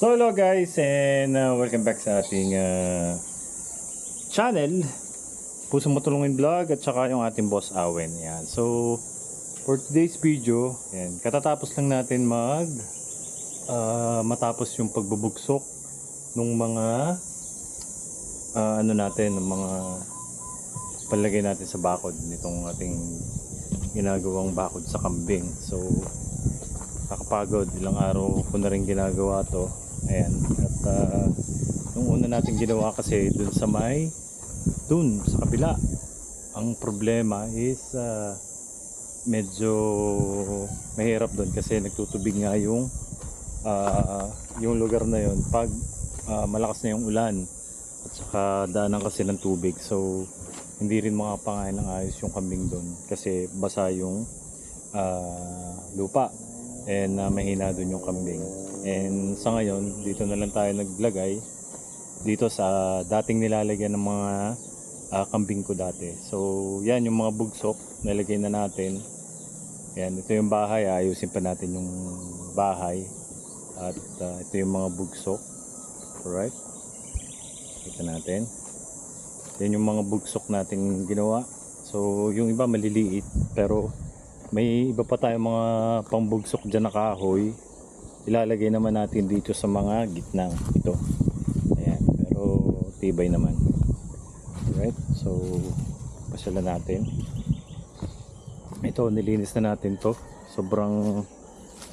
So hello guys and uh, welcome back sa ating uh, channel Puso Matulungin Vlog at saka yung ating boss Awen yan. So for today's video yan, katatapos lang natin mag uh, matapos yung pagbubugsok nung mga uh, ano natin, ng mga palagay natin sa bakod nitong ating ginagawang bakod sa kambing. So nakapagod ilang araw ko na rin ginagawa to ayan at uh, yung una natin ginawa kasi dun sa may dun sa kabila ang problema is uh, medyo mahirap dun kasi nagtutubig nga yung uh, yung lugar na yon pag uh, malakas na yung ulan at saka daanan kasi ng tubig. So hindi rin makapangain ng ayos yung kambing doon kasi basa yung uh, lupa and uh, mahina doon yung kambing. And sa ngayon dito na lang tayo naglagay dito sa dating nilalagyan ng mga uh, kambing ko dati. So yan yung mga bugsok nilagay na natin. Yan ito yung bahay. Ayusin pa natin yung bahay. At uh, ito yung mga bugsok. Alright. Kita natin. Yan yung mga bugsok nating ginawa. So yung iba maliliit pero may iba pa tayong mga pangbugsok dyan na kahoy. Ilalagay naman natin dito sa mga gitnang ito. Ayan. Pero tibay naman. Alright. So, pasyalan natin. Ito, nilinis na natin to. Sobrang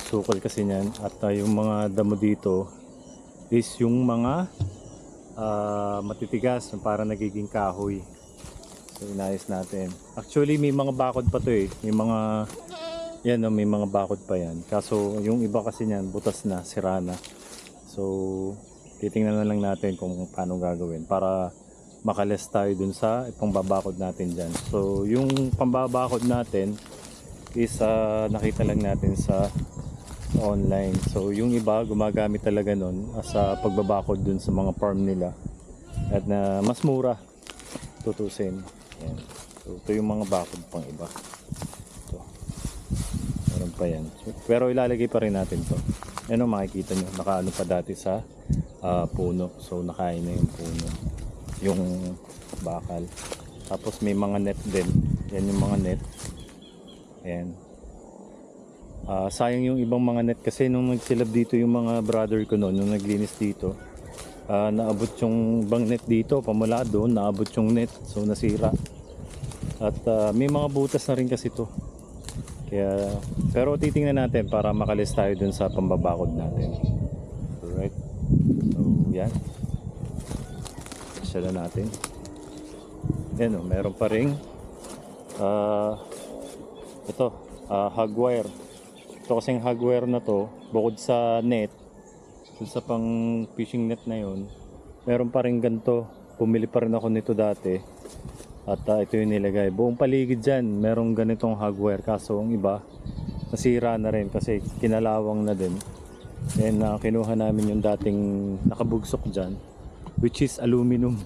sukol kasi niyan. At uh, yung mga damo dito is yung mga uh, matitigas para nagiging kahoy. So inayos natin. Actually may mga bakod pa to eh. May mga yan no, may mga bakod pa yan. Kaso yung iba kasi niyan butas na, sira na. So titingnan na lang natin kung paano gagawin para makales tayo dun sa pangbabakod natin dyan. So yung pambabakod natin is uh, nakita lang natin sa online. So yung iba gumagamit talaga nun sa pagbabakod dun sa mga farm nila. At na mas mura tutusin. Ayan. So, ito yung mga bakod pang iba. Ito. Meron pa yan. So, pero ilalagay pa rin natin to. Yan o, makikita nyo. Nakaano pa dati sa ah, puno. So, nakain na yung puno. Yung bakal. Tapos may mga net din. Yan yung mga net. Ayan. Ah, sayang yung ibang mga net kasi nung nagsilab dito yung mga brother ko noon, nung naglinis dito, ah, naabot yung ibang net dito, pamula doon, naabot yung net, so nasira. At ah, may mga butas na rin kasi to. Kaya, pero titingnan natin para makalis tayo dun sa pambabakod natin. Alright. So, yan. Pasya na natin. Yan o, meron pa rin. ah ito, ah, hog wire. Ito kasing hog wire na to, bukod sa net, sa pang fishing net na yun, meron pa rin ganito. Pumili pa rin ako nito dati. At ah, ito yung nilagay. Buong paligid dyan, merong ganitong hog wire. Kaso ang iba, nasira na rin kasi kinalawang na din. And ah, kinuha namin yung dating nakabugsok dyan, which is aluminum.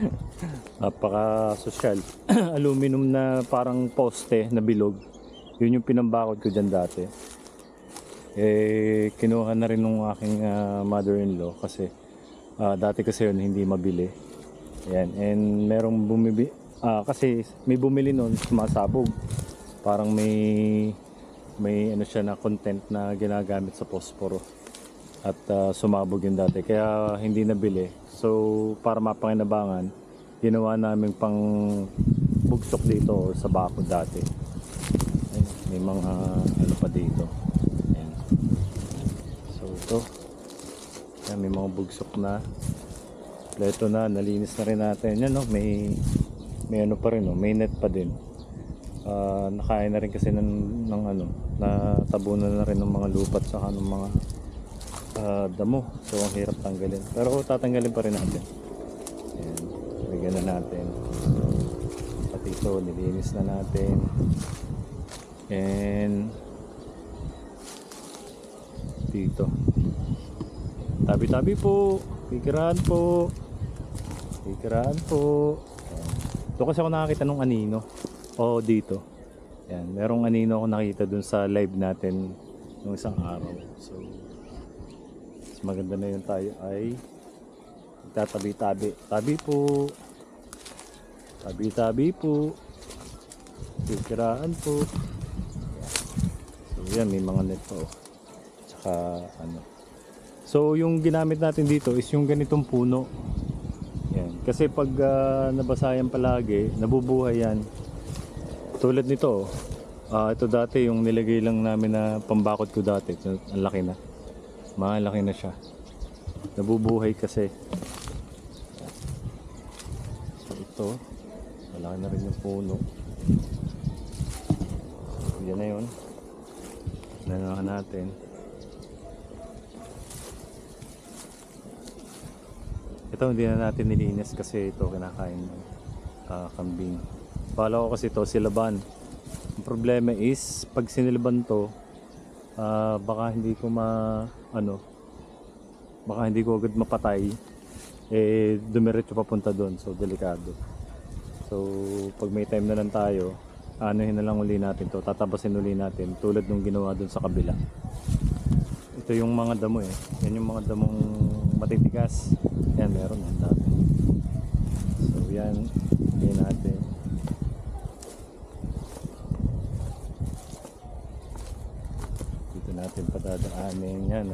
Napaka social. aluminum na parang poste na bilog. Yun yung pinambakod ko dyan dati. Eh, kinuha na rin ng aking ah, mother-in-law kasi ah, dati kasi yun hindi mabili. Ayan, and merong bumibi ah, kasi may bumili noon sumasabog. Parang may may ano siya na content na ginagamit sa posporo. At ah, sumabog yung dati kaya hindi nabili. So para mapanginabangan, ginawa namin pang bugsok dito sa bako dati. Ayun, may mga ano pa dito. Ayan. So ito. Ayan, may mga bugsok na. Ito na, nalinis na rin natin. Yan no, may may ano pa rin no, may net pa din. Ah, nakain na rin kasi ng, ng ano, na tabunan na rin ng mga lupat sa ng mga ah, damo. So ang hirap tanggalin. Pero tatanggalin pa rin natin. Ayan, bigyan na natin. Pati ito, nilinis na natin. And dito. Tabi-tabi po. Pikirahan po. Pikirahan po. Ayan. Kasi ako nakakita nung anino. O dito. Yan, merong anino ako nakita dun sa live natin nung isang araw. So, maganda na yun tayo ay tatabi-tabi. Tabi po. Tabi-tabi po. Titirahan po. So yan, may mga net pa oh. Tsaka ano. So yung ginamit natin dito is yung ganitong puno. Yan. Kasi pag ah, nabasa yan palagi, nabubuhay yan. Tulad nito, ah ito dati yung nilagay lang namin na pambakod ko dati. Ito, Ang laki na. Malaki na siya. Nabubuhay kasi. So ito, malaki na rin yung puno. Yan na yun. Nanahan natin. Ito hindi na natin nilinis kasi ito kinakain ng ah, kambing. Bala ko kasi ito silaban. Ang problema is pag sinilban to ah, baka hindi ko ma ano baka hindi ko agad mapatay eh dumiretso papunta doon so delikado. So pag may time na lang tayo anuhin na lang uli natin to tatabasin uli natin tulad nung ginawa doon sa kabila. Ito yung mga damo eh. Yan yung mga damong matitigas. Meron yan dati. So, yan. Yan natin. Dito natin patadaanin yan.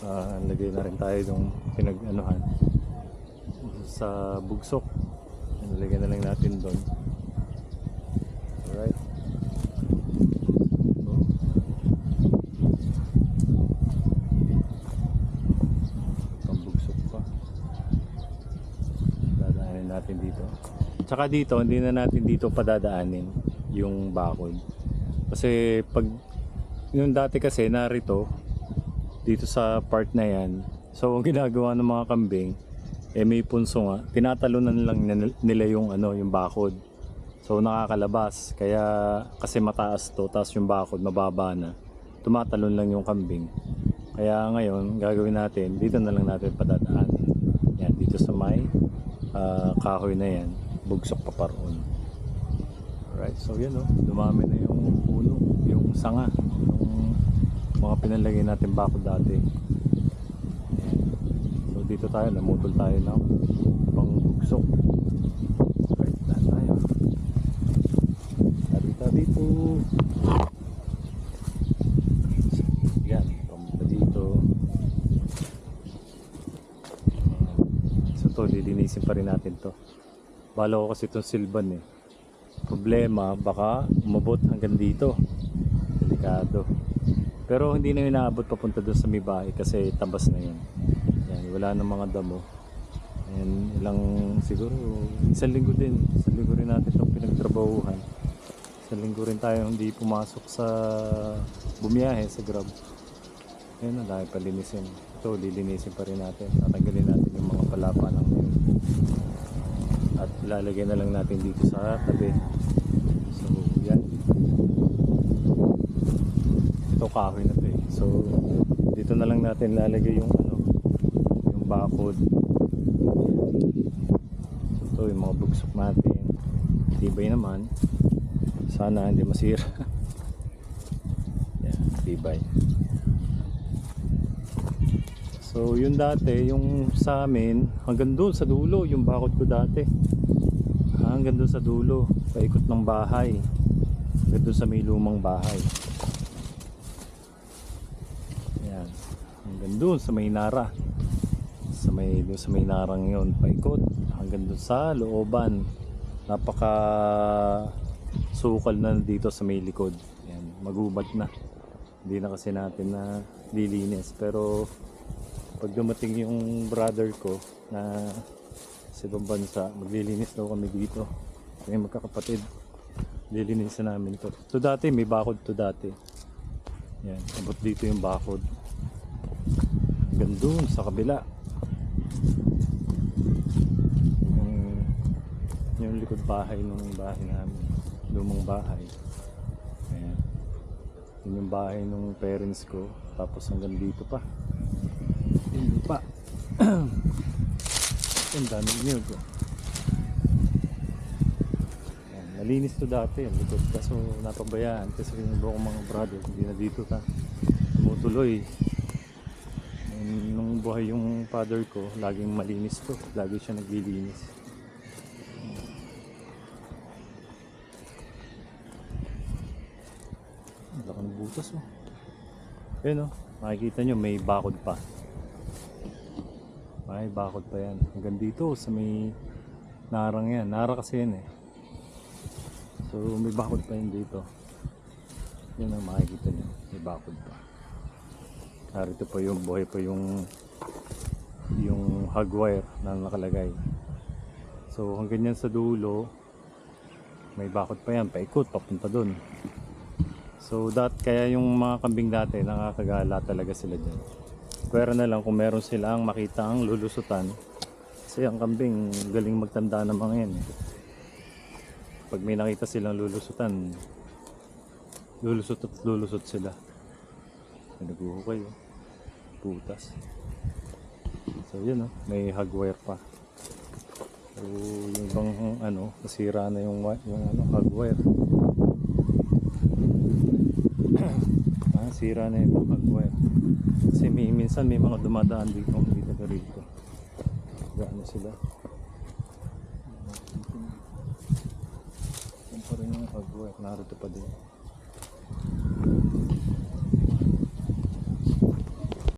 Ah, lagay na rin tayo yung pinag-anuhan sa bugsok. Nilagay na lang natin doon. Alright. So, pambugsok pa. Dadaanin natin dito. Tsaka dito, hindi na natin dito padadaanin yung bakod. Kasi pag yung dati kasi narito dito sa part na yan. So ang ginagawa ng mga kambing eh may punso nga, tinatalunan lang nil- nila yung ano, yung bakod. So nakakalabas kaya kasi mataas to, tapos yung bakod mababa na. Tumatalon lang yung kambing. Kaya ngayon, gagawin natin, dito na lang natin padadaanin. Yan, dito sa may ah, kahoy na yan, bugsok pa paroon. Alright, so yan o, dumami na yung puno, yung sanga, yung mga pinalagay natin bakod dati. So dito tayo, namutol tayo ng pang bugsok. Right, daan tayo. Tabi-tabi po. Yan, pamunta dito. So to, lilinisin pa rin natin to. Bala ko kasi itong silban eh. Problema, baka umabot hanggang dito. Delikado. Pero hindi na yun naabot papunta doon sa may bahay kasi tabas na yun. Yan, wala na mga damo. And ilang siguro isang linggo din. Isang linggo rin natin itong pinagtrabahuhan. Isang linggo rin tayo hindi pumasok sa bumiyahe sa Grab. Ayun na, dahil palinisin. Ito, lilinisin pa rin natin. Tatanggalin natin yung mga palapa ng. At ilalagay na lang natin dito sa tabi. So, yan. Ito kahoy na to eh. So, dito na lang natin lalagay yung ano, yung bakod. So, ito yung mga bugsok natin. Tibay naman. Sana hindi masira. yan, tibay. So, yun dati, yung sa amin, hanggang doon sa dulo, yung bakod ko dati. Ah, Hanggang doon sa dulo, paikot ng bahay. Hanggang doon sa may lumang bahay. Yan. Hanggang doon sa may nara. Sa may, doon sa may narang yun, paikot. Hanggang doon sa looban. Napaka sukal na dito sa may likod. Yan, magubad na. Hindi na kasi natin na lilinis. Pero pag dumating yung brother ko na sa ibang bansa, maglilinis daw kami dito. Kami magkakapatid. Lilinisan namin to. To dati, may bakod to dati. Yan, abot dito yung bakod. Hanggang doon sa kabila. Yung, yung likod bahay nung bahay namin. Lumang bahay. Yun yung bahay nung parents ko. Tapos hanggang dito pa. Ang daming niyog. oh. Malinis to dati likod. Kaso napabayaan kasi yung buong mga brother hindi na dito ta. Tumutuloy. Nung buhay yung father ko, laging malinis to. Lagi siya naglilinis. Ang laki ng butas oh. Ayun oh, makikita nyo may bakod pa. May bakod pa yan. Hanggang dito sa may narang yan. Nara kasi yan eh. So may bakod pa yan dito. Yun ang makikita nyo. May bakod pa. Narito pa yung buhay pa yung yung hog wire na nakalagay. So hanggang yan sa dulo, may bakod pa yan, paikot, papunta dun. So that kaya yung mga kambing dati nakakagala talaga sila dyan. Pero na lang kung meron silang makita ang lulusutan. Kasi ang kambing galing magtanda ng mga yan eh. Pag may nakita silang lulusutan, lulusot at lulusot sila. May naguhukay oh. Putas. So yun oh, may hagwire pa. So yung bang ano, nasira na yung, yung ano, hagwire. ah, sira na yung hagwire. Kasi may, minsan may mga dumadaan dito, hindi taga rito. Gaano sila. Yan pa rin yung hagwire, narito pa din.